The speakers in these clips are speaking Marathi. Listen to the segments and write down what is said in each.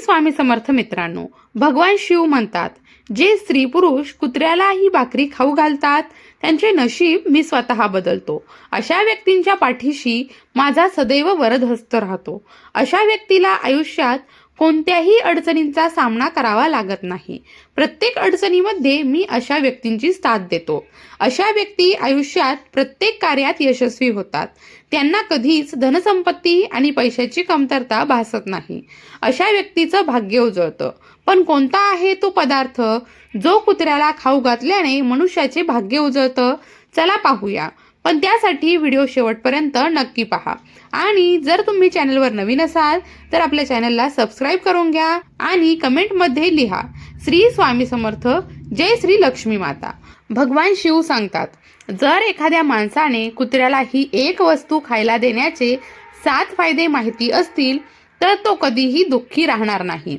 स्वामी समर्थ मित्रांनो भगवान शिव म्हणतात जे स्त्री पुरुष कुत्र्याला ही भाकरी खाऊ घालतात त्यांचे नशीब मी स्वतः बदलतो. अशा व्यक्तींच्या पाठीशी माझा सदैव वरदहस्त राहतो. अशा व्यक्तीला आयुष्यात कोणत्याही अडचणींचा सामना करावा लागत नाही. प्रत्येक अडचणीमध्ये मी अशा व्यक्तींची साथ देतो. अशा व्यक्ती आयुष्यात प्रत्येक कार्यात यशस्वी होतात. त्यांना कधीच धनसंपत्ती आणि पैशाची कमतरता भासत नाही. अशा व्यक्तीचं भाग्य उजळतं. पण कोणता आहे तो पदार्थ जो कुत्र्याला खाऊ घातल्याने मनुष्याचे भाग्य उजळतं? चला पाहूया. पण त्यासाठी व्हिडिओ शेवटपर्यंत नक्की पहा. आणि जर तुम्ही चॅनलवर नवीन असाल तर आपल्या चॅनलला सबस्क्राईब करून घ्या आणि कमेंटमध्ये लिहा श्री स्वामी समर्थ जय श्री लक्ष्मी माता. भगवान शिव सांगतात जर एखाद्या माणसाने कुत्र्याला ही एक वस्तू खायला देण्याचे सात फायदे माहिती असतील तर तो कधीही दुःखी राहणार नाही.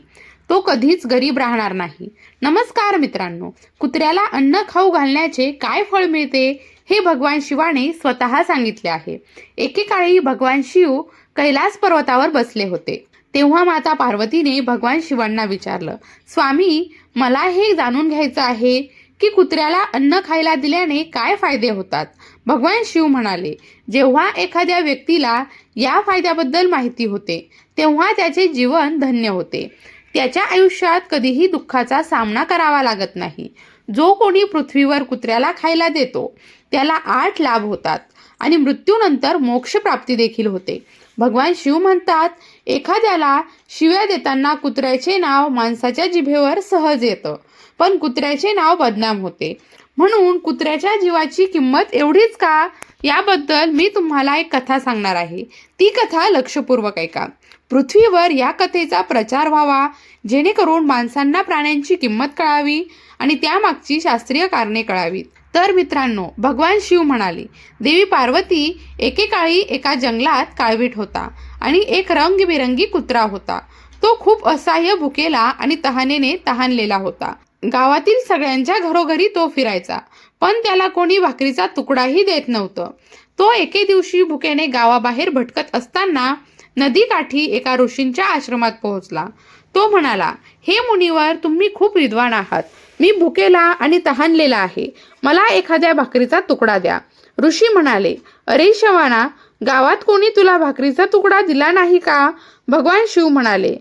तो कधीच गरीब राहणार नाही. नमस्कार मित्रांनो कुत्र्याला अन्न खाऊ घालण्याचे काय फळ मिळते? हे भगवान शिवाने स्वतः सांगितले आहे. एकेकाळी भगवान शिव कैलास पर्वतावर बसले होते. तेव्हा माता पार्वतीने भगवान शिवांना विचारलं स्वामी मला हे जाणून घ्यायचं आहे की कुत्र्याला अन्न खायला दिल्याने काय फायदे होतात? भगवान शिव म्हणाले जेव्हा एखाद्या व्यक्तीला या फायद्याबद्दल माहिती होते तेव्हा त्याचे जीवन धन्य होते. त्याच्या आयुष्यात कधीही दुःखाचा सामना करावा लागत नाही. जो कोणी पृथ्वीवर कुत्र्याला खायला देतो त्याला आठ लाभ होतात आणि मृत्यूनंतर मोक्षप्राप्ती देखील होते. भगवान शिव म्हणतात एखाद्याला शिव्या देताना कुत्र्याचे नाव माणसाच्या जिभेवर सहज येतं पण कुत्र्याचे नाव बदनाम होते. म्हणून कुत्र्याच्या जीवाची किंमत एवढीच का? याबद्दल मी तुम्हाला एक कथा सांगणार आहे. ती कथा लक्षपूर्वक ऐका. पृथ्वीवर या कथेचा प्रचार व्हावा. जेणेकरून माणसांना प्राण्यांची किंमत कळावी आणि त्यामागची शास्त्रीय कारणे कळावीत. तर मित्रांनो भगवान शिव म्हणाले देवी पार्वती एकेकाळी एका जंगलात काळवीट होता आणि एक रंगबिरंगी कुत्रा होता. तो खूप असह्य भुकेला आणि तहानेने तहानलेला होता. गावातील सगळ्यांच्या घरोघरी तो फिरायचा पण त्याला कोणी भाकरीचा तुकडाही देत नव्हतं. तो एके दिवशी भुकेने गावाबाहेर भटकत असताना नदीकाठी एका ऋषींच्या आश्रमात पोहोचला. तो म्हणाला हे मुनिवर तुम्ही खूप विद्वान आहात. मी भुकेला आणि तहानलेला आहे. मला एखाद्या भाकरीचा तुकडा द्या. ऋषी म्हणाले अरे शवाना गावात कोणी तुला भाकरीचा तुकडा दिला नाही का? भगवान शिव म्हणाले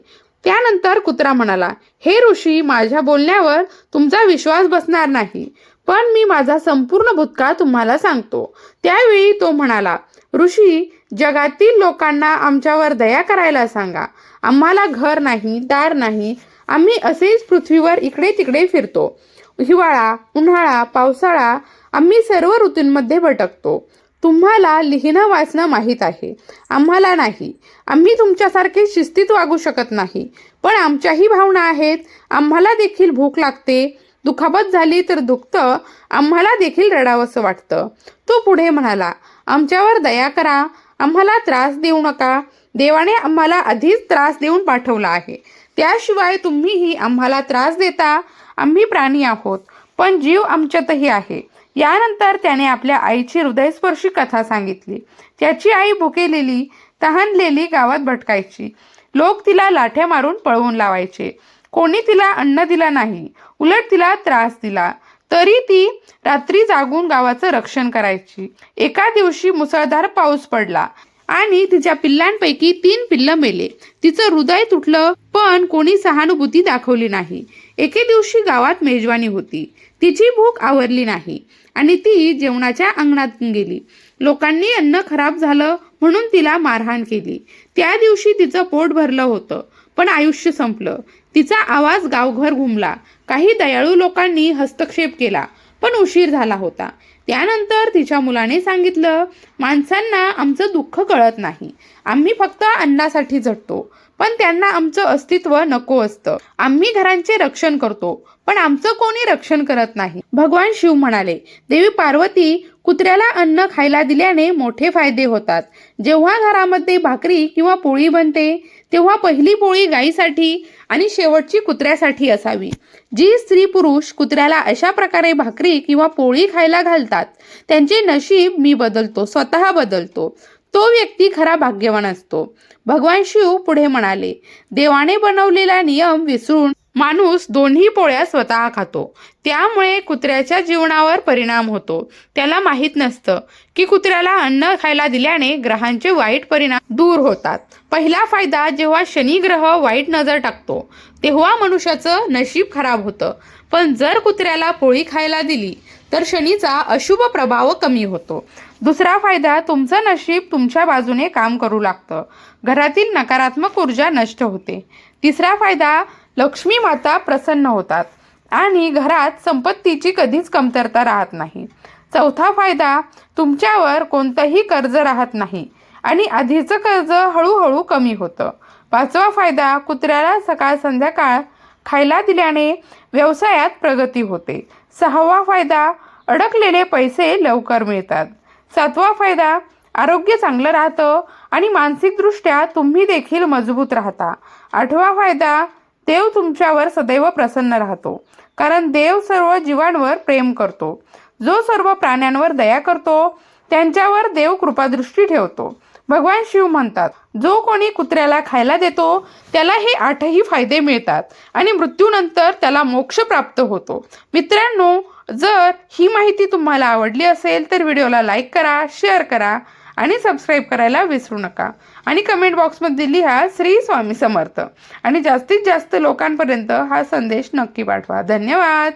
त्यानंतर कुत्रा म्हणाला हे ऋषी माझ्या बोलण्यावर तुमचा विश्वास बसणार नाही पण मी माझा संपूर्ण भूतकाळ तुम्हाला सांगतो. त्यावेळी तो म्हणाला ऋषी जगातील लोकांना आमच्यावर दया करायला सांगा. आम्हाला घर नाही दार नाही. आम्ही असेच पृथ्वीवर इकडे तिकडे फिरतो. हिवाळा उन्हाळा पावसाळा आम्ही सर्व ऋतूंमध्ये भटकतो. तुम्हाला लिहिणं वाचणं माहीत आहे. आम्हाला नाही. आम्ही तुमच्यासारखे शिस्तीत वागू शकत नाही. पण आमच्याही भावना आहेत. आम्हाला देखील भूक लागते. दुखापत झाली तर दुखतं. आम्हाला देखील रडावंसं वाटतं. तो पुढे म्हणाला आमच्यावर दया करा. आम्हाला त्रास देऊ नका. देवाने आम्हाला आधीच त्रास देऊन पाठवला आहे. त्याशिवाय तुम्हीही आम्हाला त्रास देता. आम्ही प्राणी आहोत. पण जीव आमच्यातही आहे. यानंतर त्याने आपल्या आईची हृदयस्पर्शी कथा सांगितली. त्याची आई भुकेलेली तहानलेली गावात भटकायची. लोक तिला लाठ्या मारून पळवून लावायचे. कोणी तिला अन्न दिला नाही. उलट तिला त्रास दिला. तरी ती रात्री जागून गावाचं रक्षण करायची. एका दिवशी मुसळधार पाऊस पडला आणि तिच्या पिल्लांपैकी तीन पिल्लं मेले. तिचं हृदय तुटलं पण कोणी सहानुभूती दाखवली नाही. एके दिवशी गावात मेजवानी होती. तिची भूक आवरली नाही आणि ती जेवणाच्या अंगणात गेली. लोकांनी अन्न खराब झालं म्हणून तिला मारहाण केली. त्या दिवशी तिचं पोट भरलं होतं पण आयुष्य संपलं. तिचा आवाज गावघर घुमला. काही दयाळू लोकांनी हस्तक्षेप केला पण उशीर झाला होता. त्यानंतर तिच्या मुलाने सांगितलं माणसांना आमचं दुःख कळत नाही. आम्ही फक्त अन्नासाठी झटतो. पण त्यांना आमचं अस्तित्व नको असतं. आम्ही घरांचे रक्षण करतो पण आमचं कोणी रक्षण करत नाही. भगवान शिव म्हणाले देवी पार्वती कुत्र्याला अन्न खायला दिल्याने मोठे फायदे होतात. जेव्हा घरामध्ये भाकरी किंवा पोळी बनते तेव्हा पहिली पोळी गाईसाठी आणि शेवटची कुत्र्यासाठी असावी. जी स्त्री पुरुष कुत्र्याला अशा प्रकारे भाकरी किंवा पोळी खायला घालतात त्यांचे नशीब मी बदलतो स्वतः बदलतो. तो व्यक्ती खरा भाग्यवान असतो. भगवान शिव पुढे म्हणाले देवाने बनवलेला नियम विसरून माणूस दोन्ही पोळ्या स्वतः खातो. त्यामुळे कुत्र्याच्या जीवनावर परिणाम होतो. त्याला माहीत नसतं की कुत्र्याला अन्न खायला दिल्याने ग्रहांचे वाईट परिणाम दूर होतात. पहिला फायदा जेव्हा शनी ग्रह वाईट नजर टाकतो तेव्हा मनुष्याचं नशीब खराब होतं. पण जर कुत्र्याला पोळी खायला दिली तर शनीचा अशुभ प्रभाव कमी होतो. दुसरा फायदा तुमचं नशीब तुमच्या बाजूने काम करू लागतं. घरातील नकारात्मक ऊर्जा नष्ट होते. तिसरा फायदा लक्ष्मी माता प्रसन्न होतात आणि घरात संपत्तीची कधीच कमतरता राहत नाही. चौथा फायदा तुमच्यावर कोणतंही कर्ज राहत नाही आणि आधीचं कर्ज हळूहळू कमी होतं. पाचवा फायदा कुत्र्याला सकाळ संध्याकाळ खायला दिल्याने व्यवसायात प्रगती होते. सहावा फायदा अडकलेले पैसे लवकर मिळतात. सातवा फायदा आरोग्य चांगलं राहतं आणि मानसिकदृष्ट्या तुम्ही देखील मजबूत राहता. आठवा फायदा देव तुमच्यावर सदैव प्रसन्न राहतो. कारण देव सर्व जीवांवर प्रेम करतो. जो सर्व प्राण्यांवर दया करतो त्यांच्यावर देव कृपादृष्टी ठेवतो. भगवान शिव म्हणतात जो कोणी कुत्र्याला खायला देतो त्याला हे आठही फायदे मिळतात आणि मृत्यूनंतर त्याला मोक्ष प्राप्त होतो. मित्रांनो जर ही माहिती तुम्हाला आवडली असेल तर व्हिडिओला लाईक करा शेअर करा. आणि सबस्क्राईब करायला विसरू नका. आणि कमेंट बॉक्समध्ये लिहा श्री स्वामी समर्थ. आणि जास्तीत जास्त लोकांपर्यंत हा संदेश नक्की पाठवा. धन्यवाद!